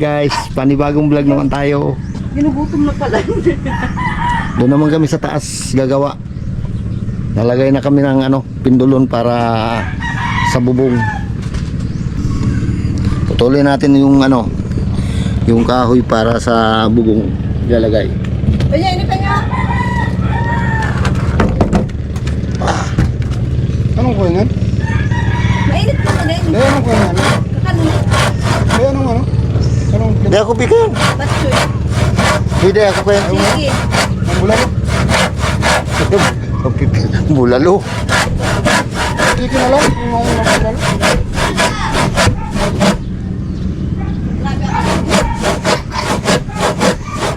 Guys, panibagong vlog naman tayo. Ginugutom na pala. Doon naman kami sa taas gagawa. Nalagay na kami ng ano, pindulon para sa bubong. Tutuloy natin yung ano, yung kahoy para sa bubong ilalagay. Kanya, ini. Anong kuha yan? Mainit na ka din. Eh, anong kuha yan? Kakanong Eh, anong ano? Anong Hindi ako bigyan. batsoy. Hindi ako pa Sige. ang bulalo? Bulalo. Sige na lang.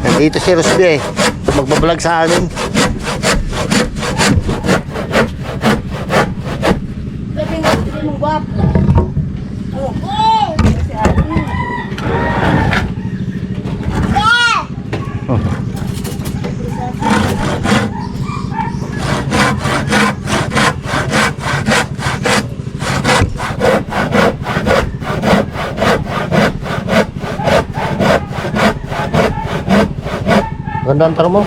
Nandito si Rosby eh. Magbablog sa amin. Sabi nga, hindi mo gwapo. Oh. Kasi ate. Oh. Ganda ang taro mo.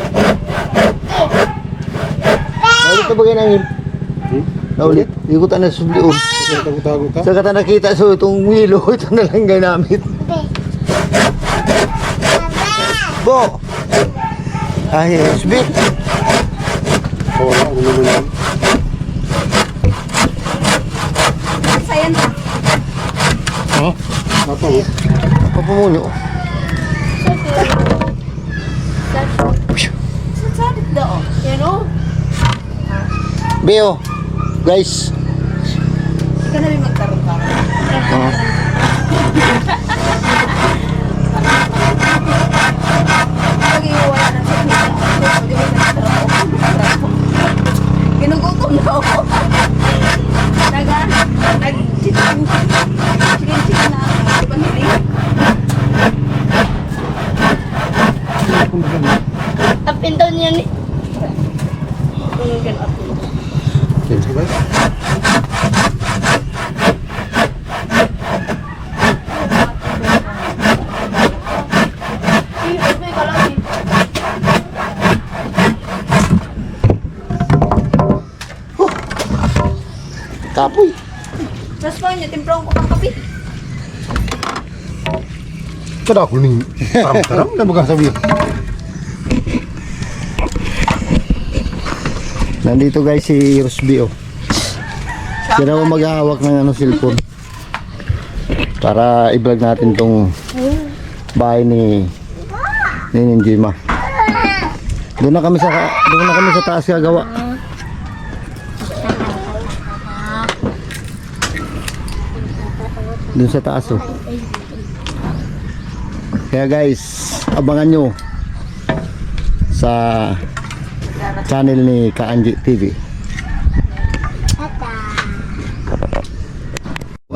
Naulit na ba kayo nangin? Naulit. Ikutan na. Tago-tago ka? Sa kata nakita so itong wilo, ito na lang ginamit. Bo! Ay, sweet. Oo, ano naman yan? Sayan na. Oh, Apa mo? papamuno. Sasalit daw. Yan o. Beo, guys. Ka na rin magkaroon ng trabaho. Ginugutom na ako. Naga, nag-chicken. Chicken-chicken na ako. Niya ni. Sige. Kapoy. Tapos pa niya, timplong ko kang kape. Kada ako ning taram-taram na baga sabi. Nandito guys si Rosby oh. Siya naman maghahawak ng ano cellphone. Para i-vlog natin tong bahay ni ni Ninjima. Doon na kami sa doon na kami sa taas gagawa. Doon sa taas oh. Kaya guys, abangan nyo sa channel ni Kaanji TV. Ano yun?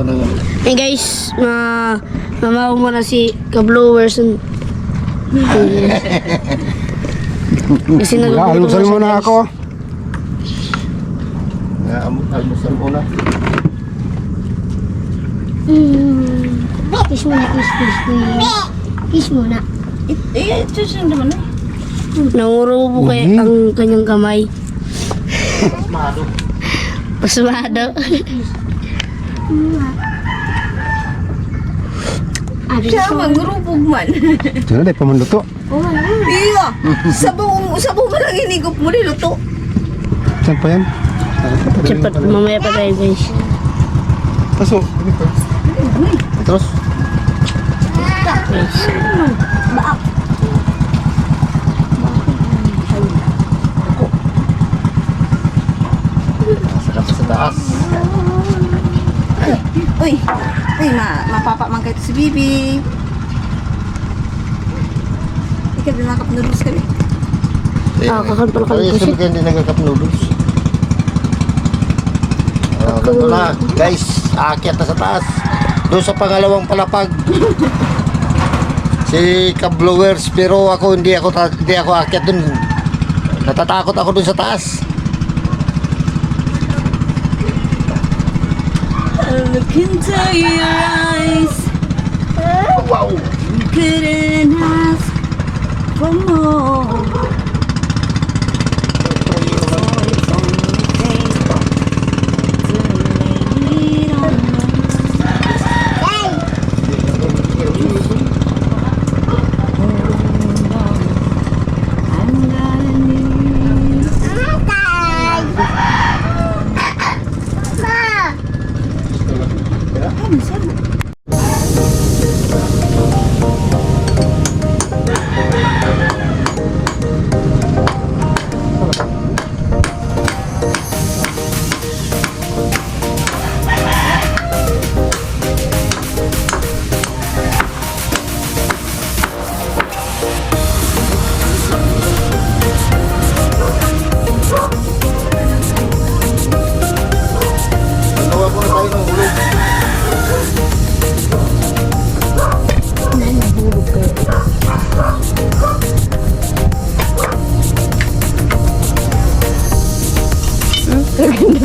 Hey guys, ma mamaw mo na si ka-blowers and kasi almusal mo na ako. Almusal muna. Mm. Kiss muna, kiss, kiss, kiss. Kiss muna. Eh, ito siya naman eh. Nanguro po kay ang kanyang kamay. Pasmado. Siya magrubog man. Diyan na, pamanluto. Iya. Sabaw, sabaw mo lang inigop mo niluto. Saan pa yan? Dapat mamaya pa tayo guys. Taso. Terus? guys. Sarap sa taas. Uy, uy, ma, mapapa man kayo si Bibi. Ikaw din nakap noodles kami. Ah, kakan pala kami Ay, sabi kayo hindi nagka-cup noodles. Ah, ganito na. Guys, aakyat na sa taas. Doon sa pangalawang palapag. si Kablowers pero ako hindi ako hindi ako aakyat doon. Natatakot ako doon sa taas. look into your eyes. Whoa. You couldn't ask for more.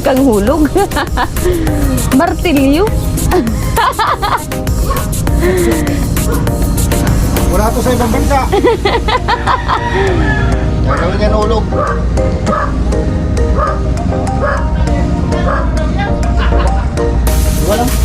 kang hulog. Martilyo. Wala to sa ibang bansa. Gagawin yan hulog. Walang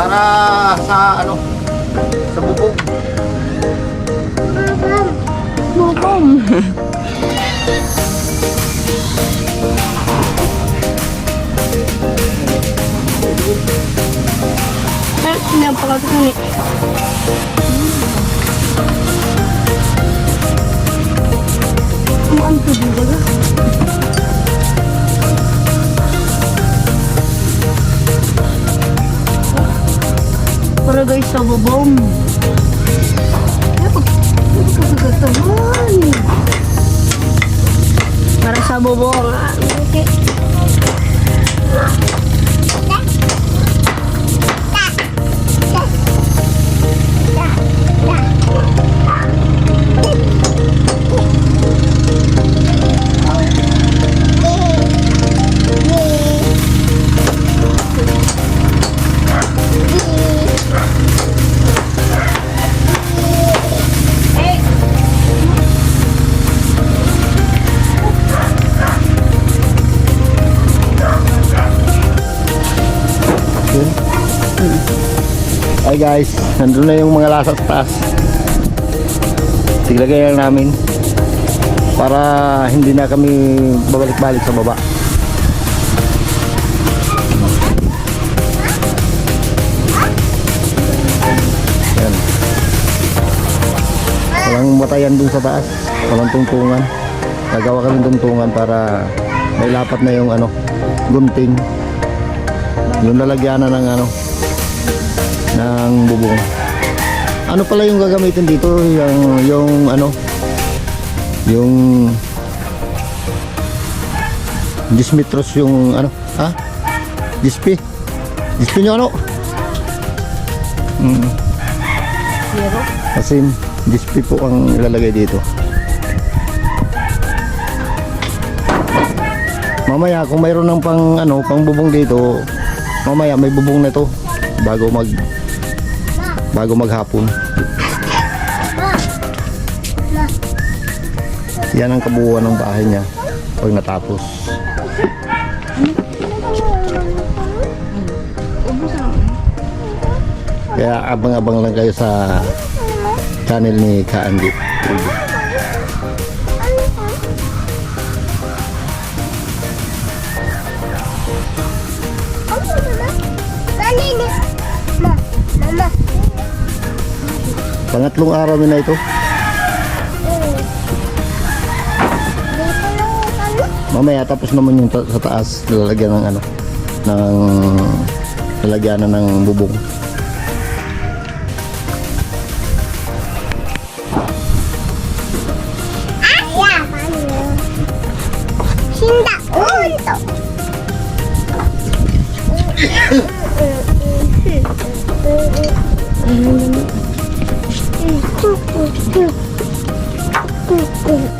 para sa ano? Sa bubong. Bubong. Napakasulit Mukhang eh. tubig ba? para guys sa bubong. Pagkakataon. Para sa bubong. Okay. Hi guys, nandun na yung mga lasa sa taas. Siglagay lang namin para hindi na kami babalik-balik sa baba. Yan. Walang batayan dun sa taas. Walang tungtungan. Nagawa kami tungtungan para may lapat na yung ano, gunting. Yung lalagyanan ng ano, ng bubong. Ano pala yung gagamitin dito? Yung, yung ano, yung 10 metros yung ano, ha? 10 pi. 10 pi yung ano? Mm. Zero. Kasi 10 pi po ang ilalagay dito. Mamaya kung mayroon ng pang ano, pang bubong dito, mamaya may bubong na to bago mag bago maghapon. Yan ang kabuuan ng bahay niya pag natapos. Kaya abang-abang lang kayo sa channel ni Kaandi. Pangatlong araw na ito. Mamaya tapos naman yung ta- sa taas lalagyan ng ano ng lalagyan na ng bubong. Sinda, 스키 스.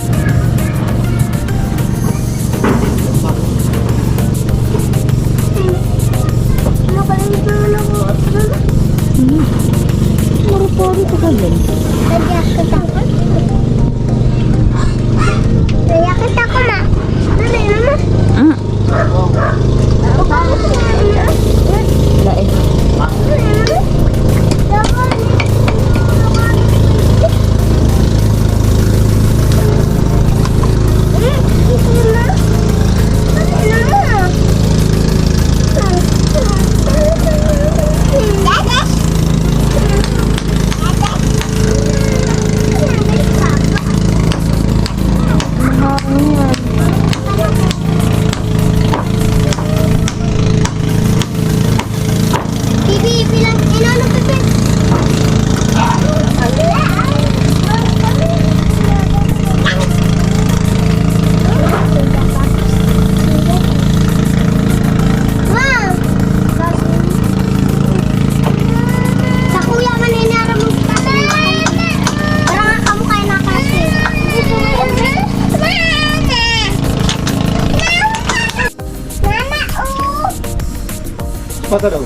Pata daw.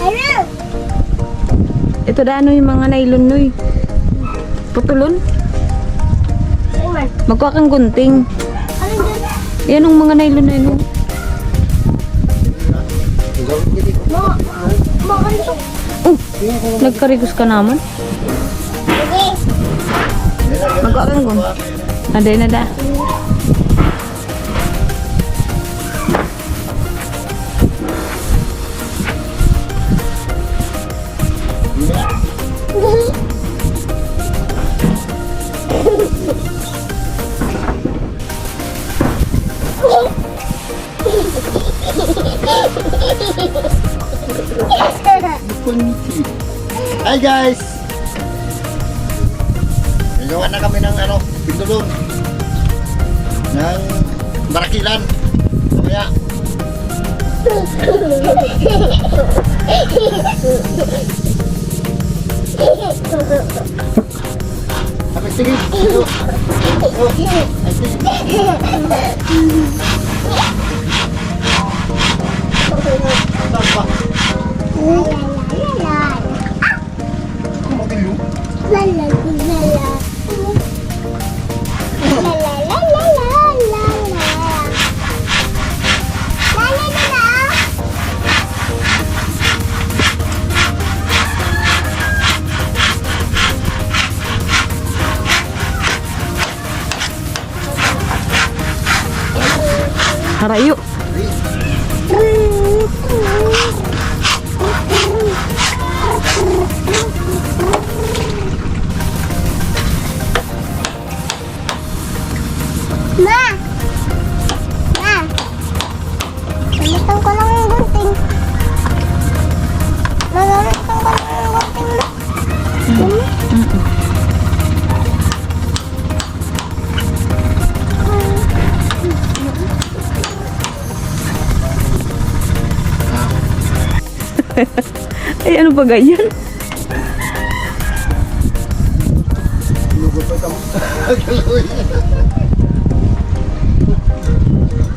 Ano? Ito da ano yung mga nylon noy. Putulon. Ayun. Magkuha kang gunting. Yan ang mga nylon na yun. Mga, mga ano? Oh, nagkarigos ka naman. Magkuha kang gunting. Naday na da. Hi guys! Nagawa na kami ng ano, pindulon. Ng barakilan. Mamaya. Sabi, sige. Ay, sige. Harayo. Ay, ano ba ganyan?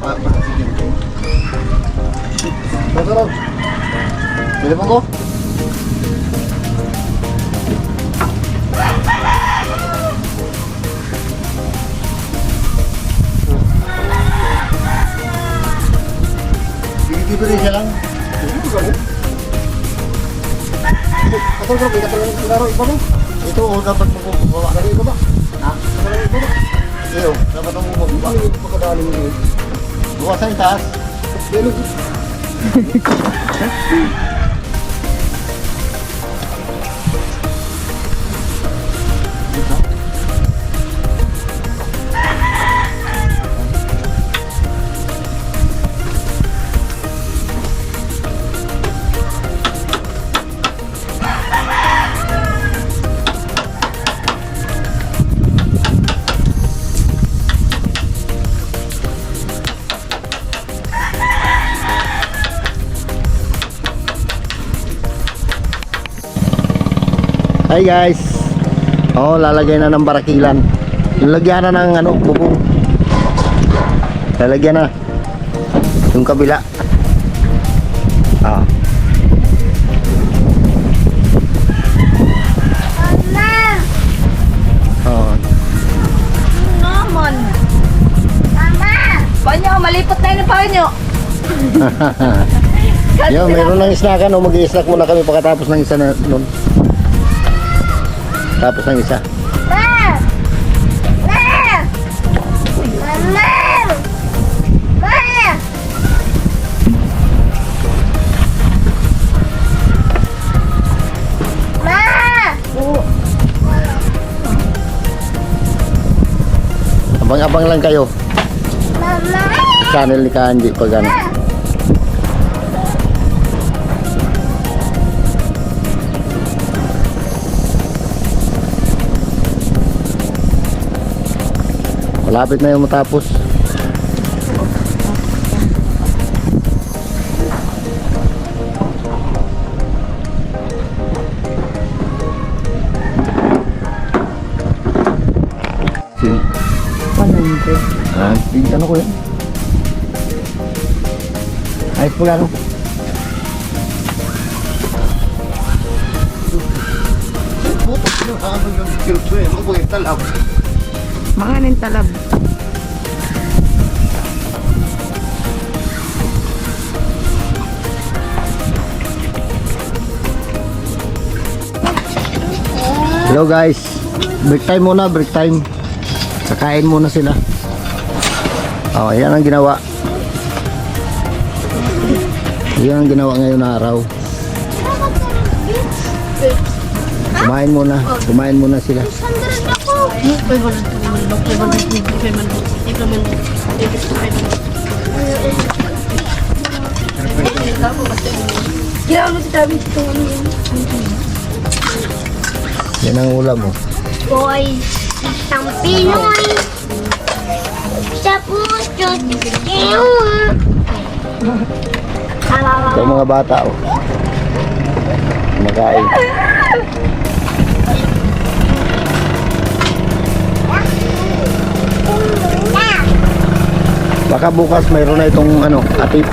Pa- pa- sige. Masarap. Telepon ko? Sige, rin siya lang. Atol bro, kita pala ng laro iba mo. Ito, oh, dapat magbubawa. Laro iba ba? Ha? Laro iba ba? Iyo, dapat ang bumababa. Ano yung pagkadali mo yun? Bukasan yung taas. Yan Hi guys. Oh, lalagay na ng barakilan. Lalagyan na ng ano, bubong. Lalagyan na. Yung kabila. Ah. Mama! Oh. Naman. Mama! Panyo, malipot na yun pa nyo. Yo, meron ng snackan. Oh, mag-i-snack muna kami pagkatapos ng isa na nun. Tapos ng isa. Ma! Mama! Ma! Ma! Abang-abang lang kayo. Mama! Channel ni Kanji pag ano. Malapit na yung matapos. Sin 100. Ah, tingnan ano ko yan. Ayos po gano'n. Ka ano yung kilso eh? Ano po yung talab? Mga nin talab. Hello guys. Break time muna, break time. Kakain muna sila. Oh, yan ang ginawa. Yan ang ginawa ngayon na araw. Kumain muna. Kumain muna sila. Yan ang ulam oh. mo. Boy, isang Pinoy. Sa puso. Ito mga bata oh. Kumakain. Baka bukas mayroon na itong ano, atip.